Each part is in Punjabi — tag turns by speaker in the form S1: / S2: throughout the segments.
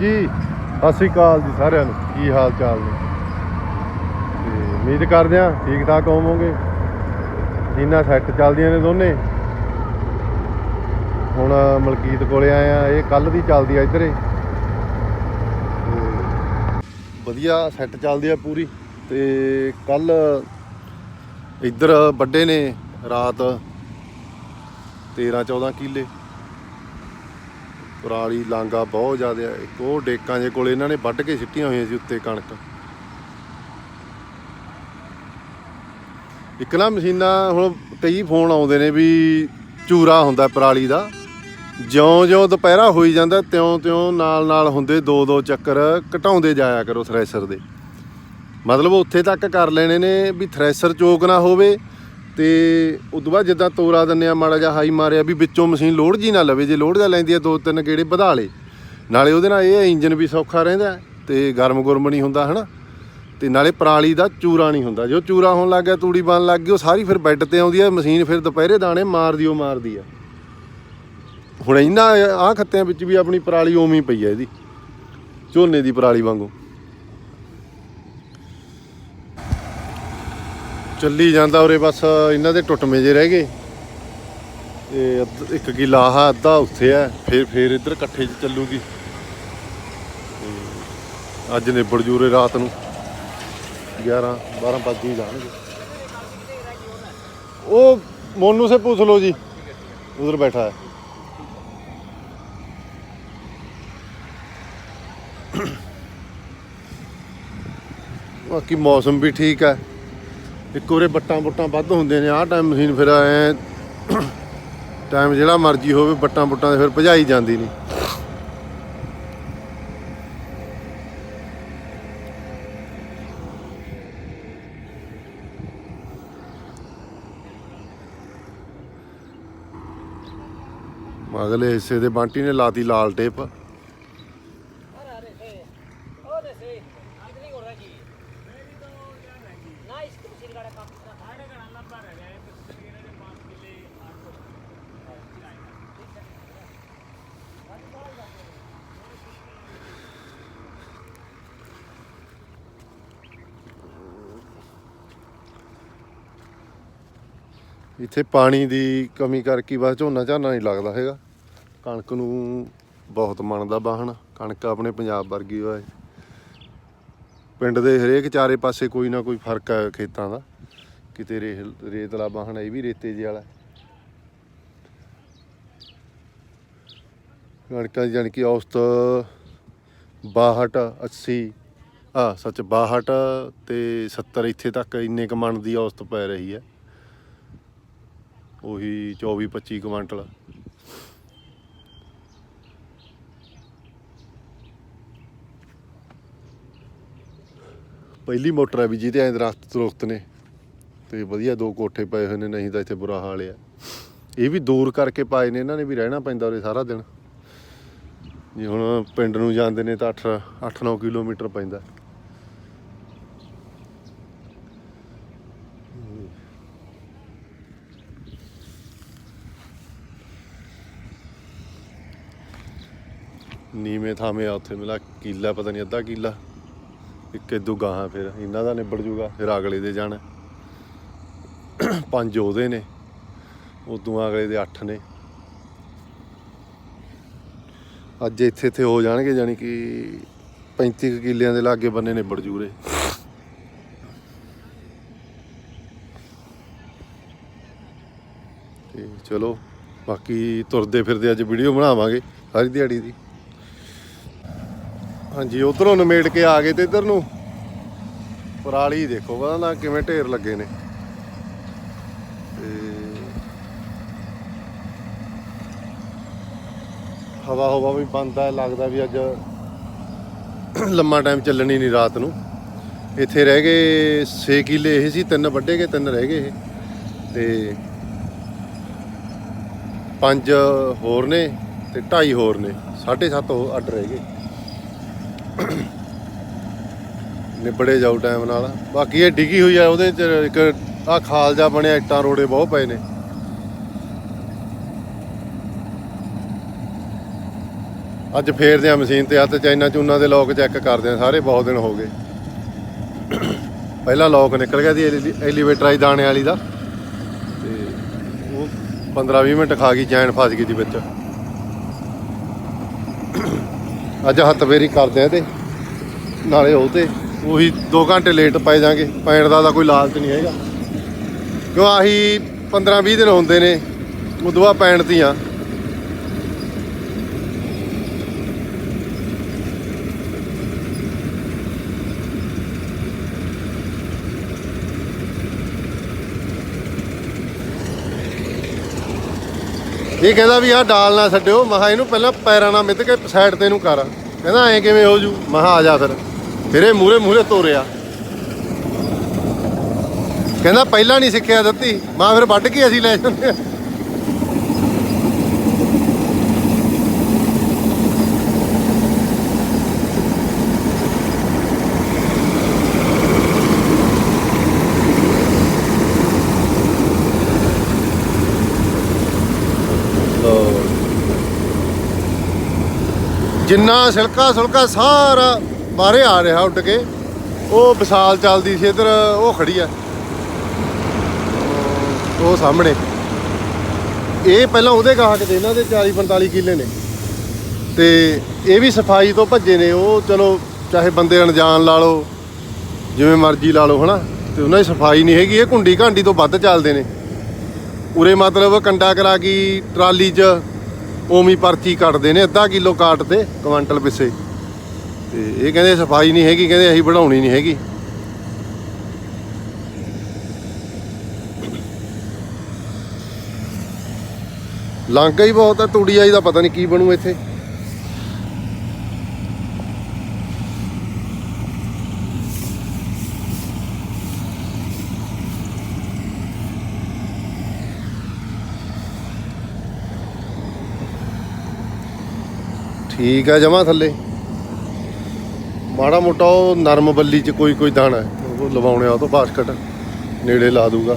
S1: ਹਾਂਜੀ। ਸਤਿ ਸ੍ਰੀ ਅਕਾਲ ਜੀ ਸਾਰਿਆਂ ਨੂੰ। ਕੀ ਹਾਲ ਚਾਲ ਨੇ? ਤੇ ਉਮੀਦ ਕਰਦੇ ਆ ਠੀਕ ਠਾਕ ਹੋਵੋਗੇ। ਜਿੰਨਾ ਸੈੱਟ ਚੱਲਦੀਆਂ ਨੇ ਦੋਨੇ। ਹੁਣ ਮਲਕੀਤ ਕੋਲੇ ਆਏ ਆ ਇਹ ਕੱਲ ਦੀ ਚੱਲਦੀ ਆ ਇੱਧਰੇ। ਤੇ ਵਧੀਆ ਸੈੱਟ ਚੱਲਦੀ ਆ ਪੂਰੀ। ਤੇ ਕੱਲ ਇੱਧਰ ਵੱਡੇ ਨੇ ਰਾਤ 13 14 ਕਿੱਲੇ। ਪਰਾਲੀ ਲਾਂਗਾ ਬਹੁਤ ਜ਼ਿਆਦਾ ਇੱਕ ਉਹ ਡੇਕਾਂ ਜੇ ਕੋਲ ਇਹਨਾਂ ਨੇ ਵੱਢ ਕੇ ਸਿੱਟੀਆਂ ਹੋਈਆਂ ਸੀ ਉੱਤੇ ਕਣਕ। ਇੱਕ ਨਾ ਮਸ਼ੀਨਾਂ ਹੁਣ ਕਈ ਫੋਨ ਆਉਂਦੇ ਨੇ ਵੀ ਚੂਰਾ ਹੁੰਦਾ ਪਰਾਲੀ ਦਾ। ਜਿਉਂ-ਜਿਉਂ ਦੁਪਹਿਰਾ ਹੋਈ ਜਾਂਦਾ, ਤਿਉਂ-ਤਿਉਂ, ਨਾਲ-ਨਾਲ ਹੁੰਦੇ ਦੋ ਦੋ ਚੱਕਰ ਘਟਾਉਂਦੇ ਜਾਇਆ ਕਰੋ ਥ੍ਰੈਸ਼ਰ ਦੇ। ਮਤਲਬ ਉੱਥੇ ਤੱਕ ਕਰ ਲੈਣੇ ਨੇ ਵੀ ਥ੍ਰੈਸ਼ਰ ਚੋਕ ਨਾ ਹੋਵੇ ਤੇ ਤੋਂ ਬਾਅਦ ਜਿੱਦਾਂ ਤੋਰਾ ਦਿੰਨੇ ਆ, ਮਾੜਾ ਜਿਹਾ ਹਾਈ ਮਾਰਿਆ ਵੀ ਵਿੱਚੋਂ ਮਸ਼ੀਨ ਲੋਡ ਜੀ ਨਾ ਲਵੇ, ਜੇ ਲੋਡ ਜਾ ਲੈਂਦੀ ਆ, ਦੋ ਤਿੰਨ ਗੇੜੇ ਵਧਾ ਲੇ। ਨਾਲੇ ਉਹਦੇ ਨਾਲ ਇਹ ਇੰਜਨ ਵੀ ਸੌਖਾ ਰਹਿੰਦਾ ਤੇ ਗਰਮ ਗੁਰਮ ਨਹੀਂ ਹੁੰਦਾ, ਹਨਾ? ਤੇ ਨਾਲੇ ਪਰਾਲੀ ਦਾ ਚੂਰਾ ਨਹੀਂ ਹੁੰਦਾ। ਜੋ ਚੂਰਾ ਹੋਣ ਲੱਗ ਗਿਆ, ਤੂੜੀ ਬਣ ਲੱਗ ਗਈ, ਉਹ ਸਾਰੀ ਫਿਰ ਬੈੱਡ ਤੇ ਆਉਂਦੀ ਆ, ਮਸ਼ੀਨ ਫਿਰ ਦੁਪਹਿਰੇ ਦਾਣੇ ਮਾਰਦੀ, ਉਹ ਮਾਰਦੀ ਆ। ਹੁਣ ਇਹਨਾਂ ਆਹ ਖੱਤਿਆਂ ਵਿੱਚ ਵੀ ਆਪਣੀ ਪਰਾਲੀ ਉਵੇਂ ਪਈ ਆ ਇਹਦੀ, ਝੋਨੇ ਦੀ ਪਰਾਲੀ ਵਾਂਗੂ। ਚੱਲੀ ਜਾਂਦਾ ਉਰੇ ਬਸ, ਇਹਨਾਂ ਦੇ ਟੁੱਟਵੇਂ ਜੇ ਰਹਿ ਗਏ। ਤੇ ਇੱਕ ਕਿਲਾ ਆਹ ਅੱਧਾ ਉੱਥੇ ਆ ਫਿਰ ਫਿਰ ਇੱਧਰ ਇਕੱਠੇ 'ਚ ਚੱਲੂਗੀ। ਅੱਜ ਨਿਬੜ ਜੂਰੇ ਰਾਤ ਨੂੰ। 11 12 ਵਜੇ ਜਾਣਗੇ। ਉਹ ਮੋਨੂ ਸੇ ਪੁੱਛ ਲਓ ਜੀ। ਉਧਰ ਬੈਠਾ ਹੈ। ਬਾਕੀ ਮੌਸਮ ਵੀ ਠੀਕ ਹੈ। ਇੱਕ ਉਰੇ ਬੱਟਾਂ ਬੁੱਟਾਂ ਵੱਧ ਹੁੰਦੇ ਨੇ, ਆਹ ਟਾਈਮ ਮਸ਼ੀਨ ਫਿਰ ਐ ਟਾਈਮ ਜਿਹੜਾ ਮਰਜ਼ੀ ਹੋਵੇ ਬੱਟਾਂ ਬੁੱਟਾਂ ਦੇ ਫਿਰ ਭਜਾਈ ਜਾਂਦੀ ਨਹੀਂ ਅਗਲੇ ਹਿੱਸੇ ਦੇ ਬਾਂਟੀ ਨੇ ਲਾਤੀ ਲਾਲ ਟੇਪ। ਇੱਥੇ ਪਾਣੀ ਦੀ ਕਮੀ ਕਰਕੇ ਬਸ ਝੋਨਾ ਝਾਨਾ ਨਹੀਂ ਲੱਗਦਾ ਹੈਗਾ। ਕਣਕ ਨੂੰ ਬਹੁਤ ਮੰਨਦਾ ਬਾਹਣ ਕਣਕ ਆਪਣੇ ਪੰਜਾਬ ਵਰਗੀ ਹੋਏ ਪਿੰਡ ਦੇ ਹਰੇਕ ਚਾਰੇ ਪਾਸੇ ਕੋਈ ਨਾ ਕੋਈ ਫ਼ਰਕ ਹੈ ਖੇਤਾਂ ਦਾ। ਕਿਤੇ ਰੇਹ- ਰੇਤਲਾ ਬਾਹਣ ਇਹ ਵੀ ਰੇਤੇ ਜਿਹੇ ਵਾਲਾ। ਕਣਕਾਂ ਦੀ ਜਾਣੀ ਕਿ ਔਸਤ 62 80 ਆ ਸੱਚ 62 ਤੇ 70 ਇੱਥੇ ਤੱਕ ਇੰਨੇ ਕੁ ਮਣ ਦੀ ਔਸਤ ਪੈ ਰਹੀ ਹੈ। ਉਹੀ 24 25 ਕੁਇੰਟਲ। ਪਹਿਲੀ ਮੋਟਰ ਹੈ ਵੀ ਜਿਹਦੇ ਐਂ ਦਰਖਤ ਦਰਖਤ ਨੇ। ਤੇ ਵਧੀਆ ਦੋ ਕੋਠੇ ਪਏ ਹੋਏ ਨੇ, ਨਹੀਂ ਤਾਂ ਇੱਥੇ ਬੁਰਾ ਹਾਲ ਆ। ਇਹ ਵੀ ਦੂਰ ਕਰਕੇ ਪਾਏ ਨੇ, ਇਹਨਾਂ ਨੇ ਵੀ ਰਹਿਣਾ ਪੈਂਦਾ ਉਰੇ ਸਾਰਾ ਦਿਨ। ਜੇ ਹੁਣ ਪਿੰਡ ਨੂੰ ਜਾਂਦੇ ਨੇ ਤਾਂ 8 8-9 ਕਿਲੋਮੀਟਰ ਪੈਂਦਾ। ਨੀਵੇਂ ਥਾਵੇਂ ਆ ਉੱਥੇ? ਮਿਲਾ ਕਿੱਲਾ, ਪਤਾ ਨਹੀਂ ਅੱਧਾ ਕਿੱਲਾ। ਇੱਕ ਇਦੂ ਗਾਹਾਂ ਫਿਰ, ਇਹਨਾਂ ਦਾ ਨਿਬੜ ਜੂਗਾ, ਫਿਰ ਅਗਲੇ ਦੇ ਜਾਣਾ। ਪੰਜ ਉਹਦੇ ਨੇ, ਉਦੋਂ ਅਗਲੇ ਦੇ 8 ਨੇ। ਅੱਜ ਇੱਥੇ ਇੱਥੇ ਹੋ ਜਾਣਗੇ ਜਾਨੀ ਕਿ 35 ਕੁ ਕਿੱਲਿਆਂ ਦੇ ਲਾਗੇ ਬੰਨੇ ਨਿਬੜ ਜੂਰੇ। ਤੇ ਚਲੋ, ਬਾਕੀ ਤੁਰਦੇ ਫਿਰਦੇ ਅੱਜ ਵੀਡੀਓ ਬਣਾਵਾਂਗੇ, ਸਾਰੀ ਦਿਹਾੜੀ ਦੀ। ਹਾਂਜੀ, ਉਧਰੋਂ ਨਮੇੜ ਕੇ ਆ ਗਏ ਤੇ ਇਧਰ ਨੂੰ। ਪਰਾਲੀ ਦੇਖੋ ਪਤਾ ਨਾ ਕਿਵੇਂ ਢੇਰ ਲੱਗੇ ਨੇ। ਤੇ ਹਵਾ ਹਵਾ ਵੀ ਬੰਦ ਲੱਗਦਾ ਵੀ ਅੱਜ ਲੰਮਾ ਟਾਈਮ ਚੱਲਣੀ ਨਹੀਂ ਰਾਤ ਨੂੰ। ਇੱਥੇ ਰਹਿ ਗਏ 6 ਕਿੱਲੇ ਇਹ ਸੀ, ਤਿੰਨ ਵੱਡੇ ਗਏ, ਤਿੰਨ ਰਹਿ ਗਏ ਇਹ। ਤੇ ਪੰਜ ਹੋਰ ਨੇ ਤੇ ਢਾਈ ਹੋਰ ਨੇ 7.5 ਅੱਡ ਰਹਿ ਗਏ। ਨਿਬੜੇ ਜਾਊ ਟਾਈਮ ਨਾਲ। ਬਾਕੀ ਇਹ ਡਿੱਗੀ ਹੋਈ ਆ, ਉਹਦੇ ਚ ਇੱਕ ਆ ਖਾਲ ਜਾ ਬਣਿਆ, ਇੱਟਾਂ ਰੋੜੇ ਬਹੁਤ ਪਏ ਨੇ। ਅੱਜ ਫੇਰਦੇ ਆ ਮਸ਼ੀਨ ਤੇ ਹੱਥ ਚਾਈਨਾ ਚੂਨਾ ਦੇ ਲੋਕ ਚੈੱਕ ਕਰਦੇ ਆ, ਸਾਰੇ ਬਹੁਤ ਦਿਨ ਹੋ ਗਏ। ਪਹਿਲਾ ਲੋਕ ਨਿਕਲ ਗਿਆ ਸੀ ਐਲੀਵੇਟਰ ਆਈ ਦਾਣੇ ਵਾਲੀ ਦਾ। ਤੇ ਉਹ 15 20 ਮਿੰਟ ਖਾ ਗਈ, ਚੈਨ ਫਸ ਗਈ ਸੀ ਵਿੱਚ। ਅੱਜ ਹੱਥ ਫੇਰੀ ਕਰਦੇ ਆ ਤੇ ਨਾਲੇ ਉਹ ਤੇ ਉਹੀ 2 ਘੰਟੇ ਲੇਟ ਪੈ ਜਾਾਂਗੇ ਪੈਣ ਦਾ ਤਾਂ ਕੋਈ ਲਾਲਚ ਨਹੀਂ ਹੈਗਾ। ਕਿਉਂ ਆਹੀ 15 20 ਦਿਨ ਹੁੰਦੇ ਨੇ ਉਦੋਂ ਪੈਣ ਦੀਆਂ ਇਹ ਕਹਿੰਦਾ ਵੀ ਆਹ ਡਾਲ ਨਾ ਛੱਡਿਓ। ਮਹਾ ਇਹਨੂੰ ਪਹਿਲਾਂ ਪੈਰਾਂ ਨਾਲ ਮਿੱਧ ਕੇ ਸਾਈਡ ਤੇ ਇਹਨੂੰ ਕਰ। ਕਹਿੰਦਾ ਐਂ ਕਿਵੇਂ ਹੋ ਜੂ? ਮਹਾ ਆ ਜਾ ਫਿਰ। ਫਿਰ ਇਹ ਮੂਰੇ ਮੂਰੇ ਤੋਰਿਆ। ਕਹਿੰਦਾ ਪਹਿਲਾਂ ਨਹੀਂ ਸਿੱਖਿਆ ਦਿੱਤੀ। ਮਾਂ ਫਿਰ ਵੱਢ ਕੇ ਅਸੀਂ ਲੈ ਜਾਂਦੇ ਆ ਲਓ ਜਿੰਨਾ ਸਿਲਕਾ ਸੁਲਕਾ ਸਾਰਾ ਬਾਹਰੇ ਆ ਰਿਹਾ ਉੱਡ ਕੇ, ਉਹ ਵਿਸਾਲ ਚੱਲਦੀ ਸੀ ਇਧਰ, ਉਹ ਖੜੀ ਆ। ਉਹ ਸਾਹਮਣੇ। ਇਹ ਪਹਿਲਾਂ ਉਹਦੇ ਗਾਹਕ ਦੇ ਇਹਨਾਂ ਦੇ 40 45 ਕਿੱਲੇ ਨੇ। ਤੇ ਇਹ ਵੀ ਸਫ਼ਾਈ ਤੋਂ ਭੱਜੇ ਨੇ, ਉਹ ਚਲੋ ਚਾਹੇ ਬੰਦੇ ਅਣਜਾਣ ਲਾ ਲਓ, ਜਿਵੇਂ ਮਰਜ਼ੀ ਲਾ ਲਓ, ਹਨਾ? ਤੇ ਉਹਨਾਂ ਦੀ ਸਫ਼ਾਈ ਨਹੀਂ ਹੈਗੀ, ਇਹ ਕੁੰਡੀ ਘਾਂਡੀ ਤੋਂ ਵੱਧ ਚੱਲਦੇ ਨੇ। ਉਰੇ ਮਤਲਬ ਕੰਡਾ ਕਰਾ ਕੇ ਟਰਾਲੀ 'ਚ ਓਮੀ ਪਰਚੀ ਕੱਟਦੇ ਨੇ, ਅੱਧਾ ਕਿਲੋ ਕਾਟ ਤੇ ਕੁਆਂਟਲ ਪਿੱਛੇ। ਤੇ ਇਹ ਕਹਿੰਦੇ ਸਫ਼ਾਈ ਨਹੀਂ ਹੈਗੀ, ਕਹਿੰਦੇ ਅਸੀਂ ਬਣਾਉਣੀ ਨਹੀਂ ਹੈਗੀ। ਲਾਂਘਾ ਹੀ ਬਹੁਤ ਆ ਤੂੜੀ ਆਈ ਦਾ ਪਤਾ ਨਹੀਂ ਕੀ ਬਣੂ ਇੱਥੇ। ਠੀਕ ਆ, ਜਮਾ ਥੱਲੇ। ਮਾੜਾ ਮੋਟਾ ਉਹ ਨਰਮ ਬੱਲੀ ਚ ਕੋਈ ਕੋਈ ਦਾਣਾ ਉਹ ਲਵਾਉਣੇ ਆ ਉਹ ਤੋਂ ਬਾਸਕਟ, ਨੇੜੇ ਲਾ ਦੂਗਾ।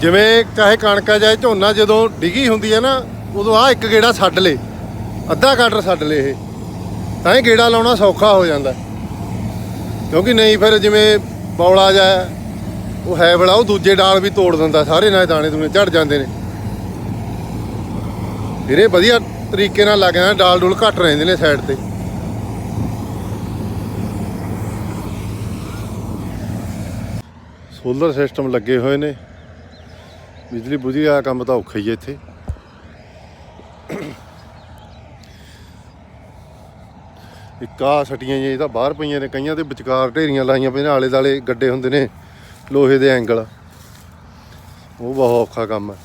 S1: ਜਿਵੇਂ ਚਾਹੇ ਕਣਕਾ ਜਾਏ ਝੋਨਾ, ਜਦੋਂ ਡਿੱਗੀ ਹੁੰਦੀ ਹੈ ਨਾ, ਉਦੋਂ ਆ ਇੱਕ ਗੇੜਾ ਛੱਡ ਲੇ, ਅੱਧਾ ਕਾਟਰ ਛੱਡ ਲੇ ਇਹ। ਤਾਂ ਹੀ ਗੇੜਾ ਲਾਉਣਾ ਸੌਖਾ ਹੋ ਜਾਂਦਾ। ਕਿਉਂਕਿ ਨਹੀਂ ਫਿਰ ਜਿਵੇਂ ਬੌਲਾ ਜਾ ਉਹ ਹੈ ਬੜਾ, ਉਹ ਦੂਜੇ ਡਾਲ ਵੀ ਤੋੜ ਦਿੰਦਾ, ਸਾਰੇ ਨਾਲ ਦਾਣੇ ਦੂਣੇ ਝੜ ਜਾਂਦੇ ਨੇ। ਫਿਰ ਇਹ ਵਧੀਆ ਤਰੀਕੇ ਨਾਲ ਲੱਗ ਜਾਂਦਾ, ਡਾਲ ਡੁਲ ਘੱਟ ਰਹਿੰਦੇ ਨੇ ਸਾਈਡ ਤੇ। ਸੋਲਰ ਸਿਸਟਮ ਲੱਗੇ ਹੋਏ ਨੇ। ਬਿਜਲੀ ਬੁਝੀ ਆ ਕੰਮ ਤਾਂ ਔਖਾ ਹੀ ਹੈ ਇੱਥੇ। ਇੱਕ ਆਹ ਸਟੀਆਂ ਜਿਹੀਆਂ ਤਾਂ ਬਾਹਰ ਪਈਆਂ ਨੇ, ਕਈਆਂ ਦੇ ਵਿਚਕਾਰ ਢੇਰੀਆਂ ਲਾਈਆਂ ਪਈਆਂ ਨੇ ਆਲੇ ਦਾਲੇ ਗੱਡੇ ਹੁੰਦੇ ਨੇ, ਲੋਹੇ ਦੇ ਐਂਗਲ। ਉਹ ਬਹੁਤ ਔਖਾ ਕੰਮ ਹੈ।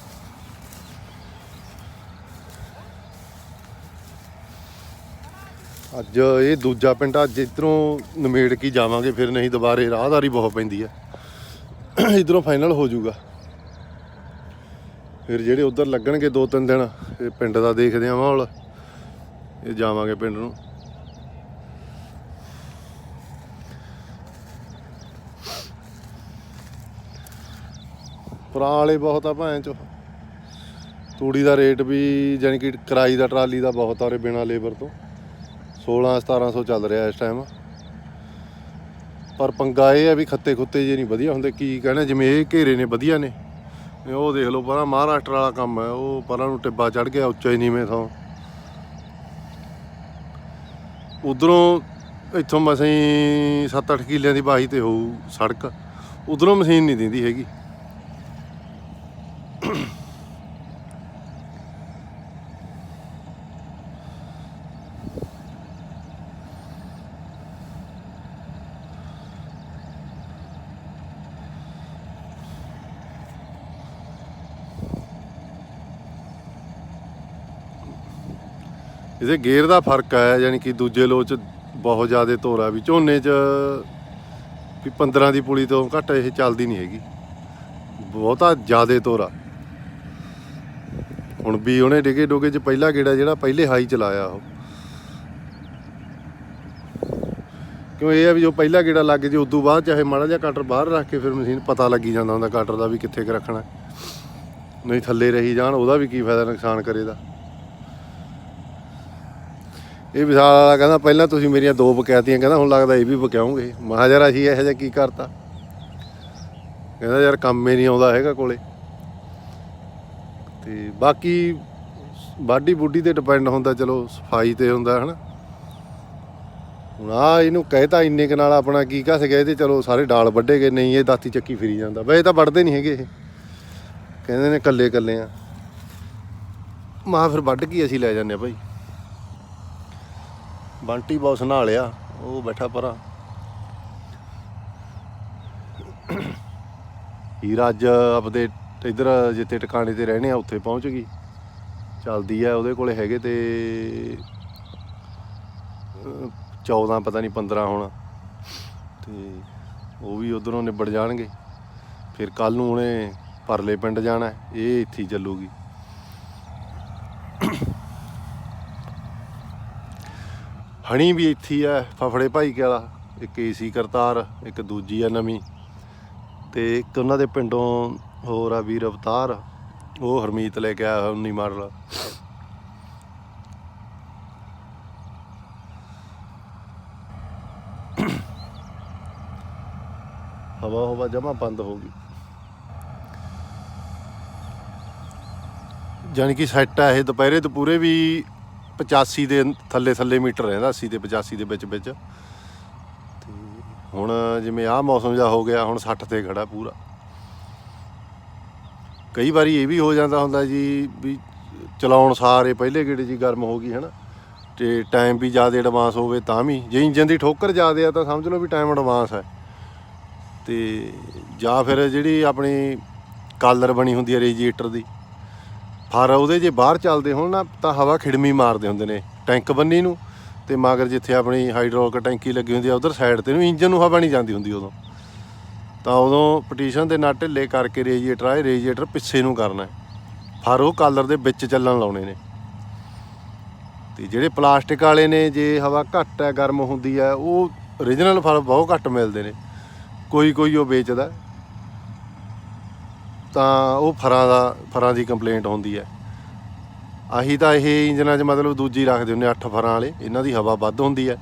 S1: ਅੱਜ ਇਹ ਦੂਜਾ ਪਿੰਡ, ਅੱਜ ਇਧਰੋਂ ਨਮੇੜ ਕੀ ਜਾਵਾਂਗੇ, ਫਿਰ ਨਹੀਂ ਦੁਬਾਰੇ ਰਾਹਦਾਰੀ ਬਹੁਤ ਪੈਂਦੀ ਹੈ। ਇਧਰੋਂ ਫਾਈਨਲ ਹੋ ਜਾਊਗਾ। ਫਿਰ ਜਿਹੜੇ ਉਧਰ ਲੱਗਣਗੇ ਦੋ ਤਿੰਨ ਦਿਨ, ਇਹ ਪਿੰਡ ਦਾ ਦੇਖਦੇ ਆ ਮਾਹੌਲ। ਇਹ ਜਾਵਾਂਗੇ ਪਿੰਡ ਨੂੰ। ਪੁਰਾਣ ਵਾਲੇ ਬਹੁਤ ਆ ਭਾਂ ਚੋ। ਤੂੜੀ ਦਾ ਰੇਟ ਵੀ ਜਾਨੀ ਕਿ ਕਿਰਾਈ ਦਾ ਟਰਾਲੀ ਦਾ ਬਹੁਤ ਆ ਉਰੇ ਬਿਨਾ ਲੇਬਰ ਤੋਂ। 16 1700 ਚੱਲ ਰਿਹਾ ਇਸ ਟਾਈਮ ਪਰ ਪੰਗਾ ਇਹ ਆ ਵੀ ਖੱਤੇ ਖੁੱਤੇ ਜੇ ਨਹੀਂ ਵਧੀਆ ਹੁੰਦੇ, ਕੀ ਕਹਿਣਾ, ਜਿਵੇਂ ਇਹ ਘੇਰੇ ਨੇ ਵਧੀਆ ਨੇ। ਉਹ ਦੇਖ ਲਓ ਪਰਾਂ ਮਹਾਰਾਸ਼ਟਰ ਵਾਲਾ ਕੰਮ ਹੈ, ਉਹ ਪਰਾਂ ਨੂੰ ਟਿੱਬਾ ਚੜ ਗਿਆ ਉੱਚਾ ਹੀ ਨੀਵੇਂ ਥਾਂ। ਉਧਰੋਂ ਇੱਥੋਂ ਮਸਾਂ ਹੀ 7-8 ਕਿੱਲਿਆਂ ਦੀ ਬਾਹੀ ਤੇ ਹੋਊ ਸੜਕ। ਉਧਰੋਂ ਮਸ਼ੀਨ ਨਹੀਂ ਦਿੰਦੀ ਹੈਗੀ। ਇਹਦੇ ਗੇਅਰ ਦਾ ਫ਼ਰਕ ਹੈ, ਯਾਨੀ ਕਿ ਦੂਜੇ ਲੋ ਚ ਬਹੁਤ ਜ਼ਿਆਦਾ ਤੋਰਾ ਵੀ ਝੋਨੇ ਚ ਵੀ 15 ਦੀ ਪੁਲੀ ਤੋਂ ਘੱਟ ਇਹ ਚੱਲਦੀ ਨਹੀਂ ਹੈਗੀ। ਬਹੁਤਾ ਜ਼ਿਆਦਾ ਤੋਰਾ ਹੁਣ ਵੀ ਉਹਨੇ ਡਿਗੇ ਡੋਗੇ ਚ ਪਹਿਲਾ ਗੇੜਾ ਜਿਹੜਾ ਪਹਿਲੇ ਹਾਈ ਚਲਾਇਆ ਉਹ। ਕਿਉਂ ਇਹ ਆ ਵੀ ਜੋ ਪਹਿਲਾ ਗੇੜਾ ਲੱਗ ਜੇ, ਉਦੋਂ ਬਾਅਦ ਚਾਹੇ ਮਾੜਾ ਜਿਹਾ ਕਟਰ ਬਾਹਰ ਰੱਖ ਕੇ ਫਿਰ ਮਸ਼ੀਨ ਪਤਾ ਲੱਗੀ ਜਾਂਦਾ ਹੁੰਦਾ ਕਟਰ ਦਾ ਵੀ ਕਿੱਥੇ ਕੁ ਰੱਖਣਾ। ਨਹੀਂ ਥੱਲੇ ਰਹੀ ਜਾਣ, ਉਹਦਾ ਵੀ ਕੀ ਫਾਇਦਾ ਨੁਕਸਾਨ ਕਰੇਦਾ ਇਹ ਵਿਸ਼ਾਲ ਵਾਲਾ ਕਹਿੰਦਾ ਪਹਿਲਾਂ ਤੁਸੀਂ ਮੇਰੀਆਂ ਦੋ ਬਕਾਇਤੀਆਂ, ਕਹਿੰਦਾ ਹੁਣ ਲੱਗਦਾ ਇਹ ਵੀ ਬਕਾਉਂਗੇ। ਮਹਾਜਰਾ ਜੀ ਇਹੋ ਜਿਹਾ ਕੀ ਕਰਤਾ? ਕਹਿੰਦਾ ਯਾਰ ਕੰਮ ਹੀ ਨਹੀਂ ਆਉਂਦਾ ਹੈਗਾ ਕੋਲੇ। ਤੇ ਬਾਕੀ ਬਾਡੀ ਬੁੱਡੀ ਤੇ ਡਿਪੈਂਡ ਹੁੰਦਾ, ਚਲੋ ਸਫ਼ਾਈ ਤੇ ਹੁੰਦਾ, ਹਨਾ। ਹੁਣ ਆ ਇਹਨੂੰ ਕਹਿਤਾ ਇੰਨੇ ਕੁ ਨਾਲ ਆਪਣਾ ਕੀ ਘਸ ਗਿਆ ਤੇ ਚਲੋ ਸਾਰੇ ਡਾਲ ਵੱਢੇ ਗਏ, ਨਹੀਂ ਇਹ ਦਾਤੀ ਚੱਕੀ ਫਿਰੀ ਜਾਂਦਾ। ਵੈਸੇ ਤਾਂ ਵੱਢਦੇ ਨਹੀਂ ਹੈਗੇ ਇਹ। ਕਹਿੰਦੇ ਨੇ ਕੱਲੇ ਕੱਲੇ ਆ। ਮਾ ਫਿਰ ਵੱਢ ਕੇ ਅਸੀਂ ਲੈ ਜਾਂਦੇ ਆ ਭਾਈ? ਬੰਟੀ ਬੌਸ ਨਾਲ ਲਿਆ ਉਹ ਬੈਠਾ ਪਰਾਂ। ਹੀਰਾ ਅੱਜ ਆਪਦੇ ਇਧਰ ਜਿੱਥੇ ਟਿਕਾਣੇ ਤੇ ਰਹਿਣੇ ਆ ਉੱਥੇ ਪਹੁੰਚ ਗਈ। ਚੱਲਦੀ ਆ ਉਹਦੇ ਕੋਲੇ ਹੈਗੇ ਤੇ ਅਹ, 14 ਪਤਾ ਨਹੀਂ 15 ਹੁਣ। ਤੇ ਉਹ ਵੀ ਉਧਰੋਂ ਨਿਬੜ ਜਾਣਗੇ। ਫਿਰ ਕੱਲ ਨੂੰ ਉਹਨੇ ਪਰਲੇ ਪਿੰਡ ਜਾਣਾ ਇਹ ਇੱਥੇ ਹੀ ਚੱਲੂਗੀ। ਹਣੀ ਵੀ ਇੱਥੇ ਆ, ਫਫੜੇ ਭਾਈ ਕੇ ਵਾਲਾ, ਇੱਕ ਏਸੀ ਕਰਤਾਰ, ਇੱਕ ਦੂਜੀ ਆ ਨਵੀਂ ਤੇ ਇੱਕ ਉਹਨਾਂ ਦੇ ਪਿੰਡੋਂ ਹੋਰ ਆ ਵੀਰ ਅਵਤਾਰ, ਉਹ ਹਰਮੀਤ ਲੈ ਕੇ ਆਇਆ ਹੋਇਆ 19 ਮਾਡਲ। ਹਵਾ ਹਵਾ ਜਮਾ ਬੰਦ ਹੋ ਗਈ। ਜਾਣੀ ਕਿ ਸੈੱਟ ਆ, ਇਹ ਦੁਪਹਿਰੇ ਤੋਂ ਵੀ 85 ਦੇ ਥੱਲੇ ਥੱਲੇ ਮੀਟਰ ਰਹਿੰਦਾ 80 ਤੇ 85 ਦੇ ਵਿੱਚ ਵਿੱਚ। ਤੇ ਹੁਣ ਜਿਵੇਂ ਆਹ ਮੌਸਮ ਜਿਹਾ ਹੋ ਗਿਆ, ਹੁਣ 60 ਤੇ ਖੜਾ ਪੂਰਾ। ਕਈ ਵਾਰੀ ਇਹ ਵੀ ਹੋ ਜਾਂਦਾ ਹੁੰਦਾ ਜੀ ਵੀ ਚਲਾਉਣ ਸਾਰੇ ਪਹਿਲੇ ਗੇੜੇ ਜੀ ਗਰਮ ਹੋ ਗਈ, ਹਨਾ। ਤੇ ਟਾਈਮ ਵੀ ਜ਼ਿਆਦਾ ਐਡਵਾਂਸ ਹੋਵੇ ਤਾਂ ਵੀ। ਜੇ ਇੰਜਨ ਦੀ ਠੋਕਰ ਜ਼ਿਆਦਾ ਆ ਤਾਂ ਸਮਝ ਲਓ ਵੀ ਟਾਈਮ ਐਡਵਾਂਸ ਹੈ ਤੇ ਜਾਂ ਫਿਰ ਜਿਹੜੀ ਆਪਣੀ ਕਾਲਰ ਬਣੀ ਹੁੰਦੀ ਹੈ ਰੇਜੀਏਟਰ ਦੀ ਫਰ ਉਹਦੇ ਜੇ ਬਾਹਰ ਚੱਲਦੇ ਹੋਣ ਨਾ, ਤਾਂ ਹਵਾ ਖਿੜਮੀ ਮਾਰਦੇ ਹੁੰਦੇ ਨੇ, ਟੈਂਕ ਬੰਨੀ ਨੂੰ। ਤੇ ਮਗਰ ਜਿੱਥੇ ਆਪਣੀ ਹਾਈਡ੍ਰੋਲਿਕ ਟੈਂਕੀ ਲੱਗੀ ਹੁੰਦੀ ਆ, ਉਧਰ ਸਾਈਡ ਤੇ ਨੂੰ ਇੰਜਨ ਨੂੰ ਹਵਾ ਨਹੀਂ ਜਾਂਦੀ ਹੁੰਦੀ ਉਦੋਂ। ਤਾਂ ਉਦੋਂ ਪਟੀਸ਼ਨ ਦੇ ਨਾਲ ਢਿੱਲੇ ਕਰਕੇ ਰੇਜੀਏਟਰ ਆਏ ਰੇਜੀਏਟਰ ਪਿੱਛੇ ਨੂੰ ਕਰਨਾ ਫਰ ਉਹ ਕਾਲਰ ਦੇ ਵਿੱਚ ਚੱਲਣ ਲਾਉਣੇ ਨੇ। ਤੇ ਜਿਹੜੇ ਪਲਾਸਟਿਕ ਵਾਲੇ ਨੇ, ਜੇ ਹਵਾ ਘੱਟ ਹੈ, ਗਰਮ ਹੁੰਦੀ ਹੈ, ਉਹ origignal ਫਲ ਬਹੁਤ ਘੱਟ ਮਿਲਦੇ ਨੇ। ਕੋਈ ਕੋਈ ਉਹ ਵੇਚਦਾ। ਤਾਂ ਉਹ ਫਰਾਂ ਦਾ, ਫਰਾਂ ਦੀ ਕੰਪਲੇਂਟ ਹੁੰਦੀ ਹੈ। ਆਹੀ ਤਾਂ ਇਹ ਇੰਜਨਾਂ 'ਚ ਮਤਲਬ ਦੂਜੀ ਰੱਖਦੇ ਹੁੰਦੇ 8 ਫਰਾਂ ਵਾਲੇ। ਇਹਨਾਂ ਦੀ ਹਵਾ ਵੱਧ ਹੁੰਦੀ ਹੈ।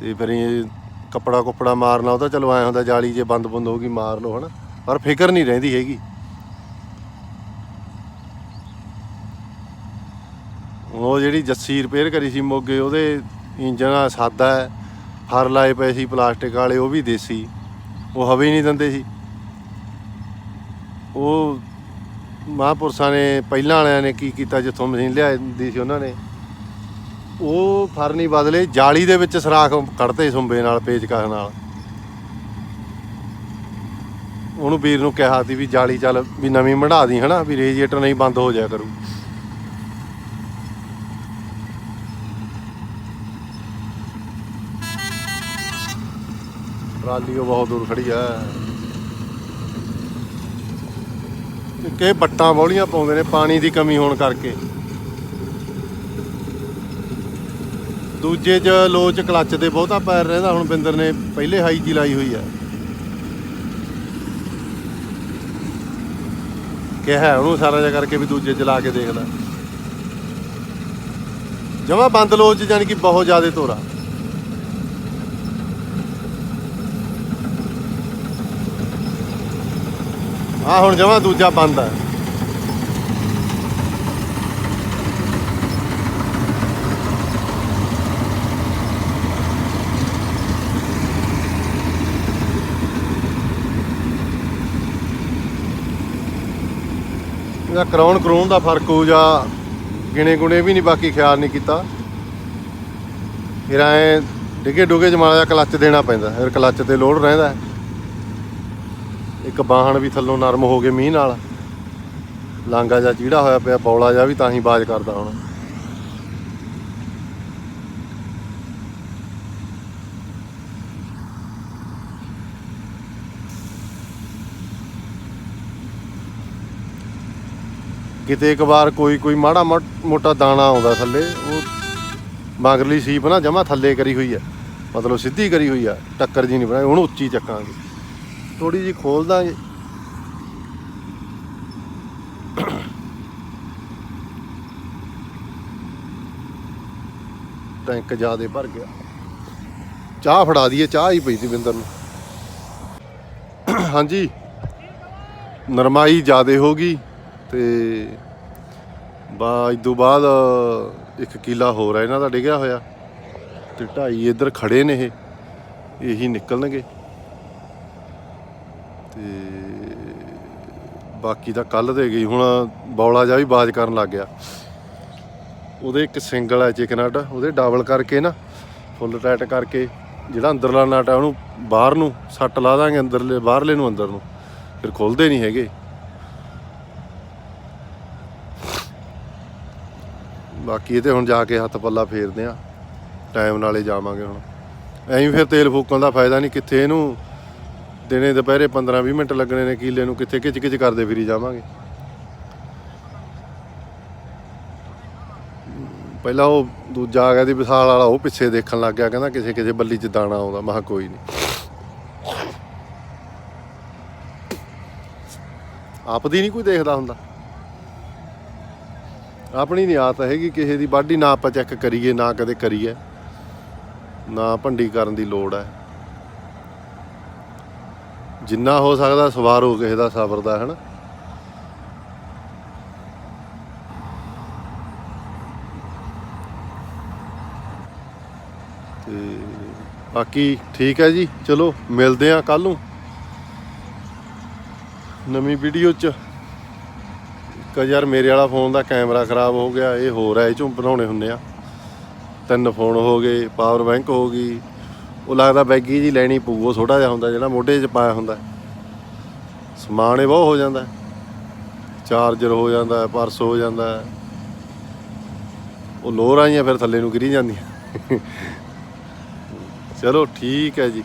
S1: ਤੇ ਫਿਰ ਇਹ ਕੱਪੜਾ ਕੁੱਪੜਾ ਮਾਰਨਾ, ਉਹ ਤਾਂ ਚਲੋ ਐ ਹੁੰਦਾ ਜਾਲੀ ਜੇ ਬੰਦ ਬੰਦ ਹੋ ਗਈ ਮਾਰ ਲਓ, ਹਨਾ। ਪਰ ਫਿਕਰ ਨਹੀਂ ਰਹਿੰਦੀ ਹੈਗੀ। ਉਹ ਜਿਹੜੀ ਜੱਸੀ ਰਿਪੇਅਰ ਕਰੀ ਸੀ ਮੋਗੇ, ਉਹਦੇ ਇੰਜਨ ਆ ਸਾਦਾ ਹੈ। ਫਰ ਲਾਏ ਪਏ ਸੀ ਪਲਾਸਟਿਕ ਵਾਲੇ, ਉਹ ਵੀ ਦੇਸੀ। ਉਹ ਹਵੇ ਨਹੀਂ ਦਿੰਦੇ ਸੀ। ਉਹ ਮਹਾਂਪੁਰਸ਼ਾਂ ਨੇ, ਪਹਿਲਾਂ ਵਾਲਿਆਂ ਨੇ ਕੀ ਕੀਤਾ ਜਿੱਥੋਂ ਮਸ਼ੀਨ ਲਿਆਂਦੀ ਸੀ ਉਹਨਾਂ ਨੇ, ਉਹ ਫਰ ਨਹੀਂ ਬਦਲੇ ਜਾਲੀ ਦੇ ਵਿੱਚ ਸਰਾਖ ਕੱਢਤੇ ਸੁੰਬੇ ਨਾਲ, ਪੇਚਕਸ ਨਾਲ। ਉਹਨੂੰ ਵੀਰ ਨੂੰ ਕਿਹਾ ਸੀ ਵੀ ਜਾਲੀ ਚੱਲ ਵੀ ਨਵੀਂ ਮਢਾ ਦੀ, ਹਨਾ, ਵੀ ਰੇਜੀਏਟਰ ਨਹੀਂ ਬੰਦ ਹੋ ਜਾਇਆ ਕਰੂ। ਟਰਾਲੀ ਉਹ ਬਹੁਤ ਦੂਰ ਖੜੀ ਆ। ਕਿ ਇਹ ਬੱਟਾਂ ਬੌਲੀਆਂ ਪਾਉਂਦੇ ਨੇ ਪਾਣੀ ਦੀ ਕਮੀ ਹੋਣ ਕਰਕੇ। ਦੂਜੇ 'ਚ ਲੋਚ ਕਲੱਚ ਦੇ ਬਹੁਤਾ ਪੈਰ ਰਹਿੰਦਾ, ਹੁਣ ਬਿੰਦਰ ਨੇ ਪਹਿਲੇ ਹਾਈ ਜੀ ਲਾਈ ਹੋਈ ਆ ਕਿਹਾ ਉਹਨੂੰ ਸਾਰਾ ਜਿਹਾ ਕਰਕੇ ਵੀ ਦੂਜੇ 'ਚ ਲਾ ਕੇ ਦੇਖ ਲੈ। ਜਮਾ ਬੰਦ ਲੋਚ ਜਾਨੀ ਕਿ ਬਹੁਤ ਜ਼ਿਆਦਾ ਤੋਰਾ। ਆ ਹੁਣ ਜਮਾ ਦੂਜਾ ਬੰਦ ਹੈ ਇਹਦਾ ਕਰਾਉਣ ਕਰਾਉਣ ਦਾ ਫ਼ਰਕ ਹੋ ਜਾ, ਗਿਣੇ ਗੁਣੇ ਵੀ ਨਹੀਂ, ਬਾਕੀ ਖਿਆਲ ਨਹੀਂ ਕੀਤਾ। ਫਿਰ ਐ ਡਿੱਗੇ ਡੁਗੇ ਜਮਾਲਾ ਜਿਹਾ ਕਲੱਚ ਦੇਣਾ ਪੈਂਦਾ, ਫਿਰ ਕਲੱਚ ਤੇ ਲੋਡ ਰਹਿੰਦਾ। ਇੱਕ ਬਾਹਣ ਵੀ ਥੱਲੋਂ ਨਰਮ ਹੋ ਗਏ ਮੀਂਹ ਨਾਲ। ਲਾਂਗਾ ਜਾਂ ਚੀੜਾ ਹੋਇਆ ਪਿਆ, ਬੌਲਾ ਜਾਂ ਵੀ ਤਾਂ ਹੀ ਬਾਜ ਕਰਦਾ ਹੁਣ। ਕਿਤੇ ਇੱਕ ਵਾਰ ਕੋਈ ਕੋਈ ਮਾੜਾ ਮੋ- ਮੋਟਾ ਦਾਣਾ ਆਉਂਦਾ ਥੱਲੇ, ਉਹ ਮਗਰਲੀ ਸੀਪ ਨਾ ਜਮਾ ਥੱਲੇ ਕਰੀ ਹੋਈ ਹੈ ਮਤਲਬ ਸਿੱਧੀ ਕਰੀ ਹੋਈ ਆ, ਟੱਕਰ ਜੀ ਨਹੀਂ ਬਣਾਈ, ਹੁਣ ਉੱਚੀ ਚੱਕਾਂਗੇ। ਥੋੜੀ ਜੀ ਖੋਲ ਦਾਂਗੇ। ਟੈਂਕ ਜਿਆਦੇ ਭਰ ਗਿਆ। ਚਾਹ ਫੜਾ ਦਈਏ, ਚਾਹ ਹੀ ਪਈ ਸੀ ਬਿੰਦਰ ਨੂੰ। ਹਾਂਜੀ, ਨਰਮਾਈ ਜਿਆਦੇ ਹੋ ਗਈ ਤੇ ਬਾ ਇਦੋਂ ਬਾਅਦ ਇੱਕ ਕਿਲਾ ਹੋਰ ਹੈ ਇਹਨਾਂ ਦਾ ਡਿੱਗਿਆ ਹੋਇਆ ਤੇ ਢਾਈ ਇੱਧਰ ਖੜੇ ਨੇ ਇਹ। ਇਹੀ ਨਿਕਲਣਗੇ। ਬਾਕੀ ਤਾਂ ਕੱਲ ਦੇ ਗਈ, ਹੁਣ ਬੌਲਾ ਜਾ ਵੀ ਬਾਜ ਕਰਨ ਲੱਗ ਗਿਆ। ਉਹਦੇ ਇੱਕ ਸਿੰਗਲ ਹੈ ਚਿਕਨ ਉਹਦੇ ਡਬਲ ਕਰਕੇ ਨਾ ਫੁੱਲ ਟਾਈਟ ਕਰਕੇ, ਜਿਹੜਾ ਅੰਦਰਲਾ ਨਟ ਹੈ ਉਹਨੂੰ ਬਾਹਰ ਨੂੰ ਸੱਟ ਲਾ ਦਾਂਗੇ ਅੰਦਰਲੇ, ਬਾਹਰਲੇ ਨੂੰ ਅੰਦਰ ਨੂੰ, ਫਿਰ ਖੁੱਲਦੇ ਨਹੀਂ ਹੈਗੇ। ਬਾਕੀ ਇਹ ਤੇ ਹੁਣ ਜਾ ਕੇ ਹੱਥ ਪੱਲਾ ਫੇਰਦੇ ਆ ਟਾਈਮ ਨਾਲੇ ਜਾਵਾਂਗੇ ਹੁਣ। ਐਂ ਫਿਰ ਤੇਲ ਫੂਕਣ ਦਾ ਫਾਇਦਾ ਨਹੀਂ ਕਿੱਥੇ ਇਹਨੂੰ। ਦਿਨੇ ਦੁਪਹਿਰੇ 15 20 ਮਿੰਟ ਲੱਗਣੇ ਨੇ ਕੀਲੇ ਨੂੰ, ਕਿੱਥੇ ਕਿਚ ਕਿਚ ਕਰਦੇ ਫਿਰੀ ਜਾਵਾਂਗੇ। ਪਹਿਲਾਂ ਉਹ ਦੂਜਾ ਆ ਗਿਆ ਦੀ ਵਿਸਾਲ ਵਾਲਾ, ਉਹ ਪਿੱਛੇ ਦੇਖਣ ਲੱਗ ਗਿਆ, ਕਹਿੰਦਾ ਕਿਸੇ ਕਿਸੇ ਬੱਲੀ 'ਚ ਦਾਣਾ ਆਉਂਦਾ। ਮੈਂ ਕੋਈ ਨਹੀਂ ਆਪਦੀ ਨਹੀਂ ਕੋਈ ਦੇਖਦਾ ਹੁੰਦਾ। ਆਪਣੀ ਨਹੀਂ ਆਤ ਹੈਗੀ ਕਿਸੇ ਦੀ। ਬਾਡੀ ਨਾ ਆਪਾਂ ਚੈੱਕ ਕਰੀਏ, ਨਾ ਕਦੇ ਕਰੀਏ। ਨਾ ਭੰਡੀ ਕਰਨ ਦੀ ਲੋੜ ਹੈ। ਜਿੰਨਾ ਹੋ ਸਕਦਾ ਸਵਾਰ ਹੋ ਕਿਸੇ ਦਾ ਸਬਰ ਦਾ, ਹਨਾ? ਤੇ ਬਾਕੀ ਠੀਕ ਹੈ ਜੀ। ਚਲੋ, ਮਿਲਦੇ ਆ ਕੱਲ ਨੂੰ। ਨਵੀਂ ਵੀਡੀਓ ਚ। ਇੱਕ ਯਾਰ ਮੇਰੇ ਵਾਲਾ ਫੋਨ ਦਾ ਕੈਮਰਾ ਖਰਾਬ ਹੋ ਗਿਆ, ਇਹ ਹੋਰ ਹੈ, ਇਹ ਚੋਂ ਬਣਾਉਣੇ ਹੁੰਦੇ ਆ। ਤਿੰਨ ਫੋਨ ਹੋ ਗਏ ਪਾਵਰ ਬੈਂਕ ਹੋ ਗਈ ਉਹ ਲੱਗਦਾ ਬੈਗੀ ਜੀ ਲੈਣੀ ਪਊ, ਉਹ ਛੋਟਾ ਜਿਹਾ ਹੁੰਦਾ ਜਿਹੜਾ ਮੋਢੇ 'ਚ ਪਾਇਆ ਹੁੰਦਾ। ਸਮਾਨ ਇਹ ਬਹੁਤ ਹੋ ਜਾਂਦਾ। ਚਾਰਜਰ ਹੋ ਜਾਂਦਾ, ਪਰਸ ਹੋ ਜਾਂਦਾ। ਉਹ ਲੋਰ ਆਈਆਂ ਫਿਰ ਥੱਲੇ ਨੂੰ ਗਿਰੀ ਜਾਂਦੀਆਂ। ਚਲੋ ਠੀਕ ਹੈ ਜੀ।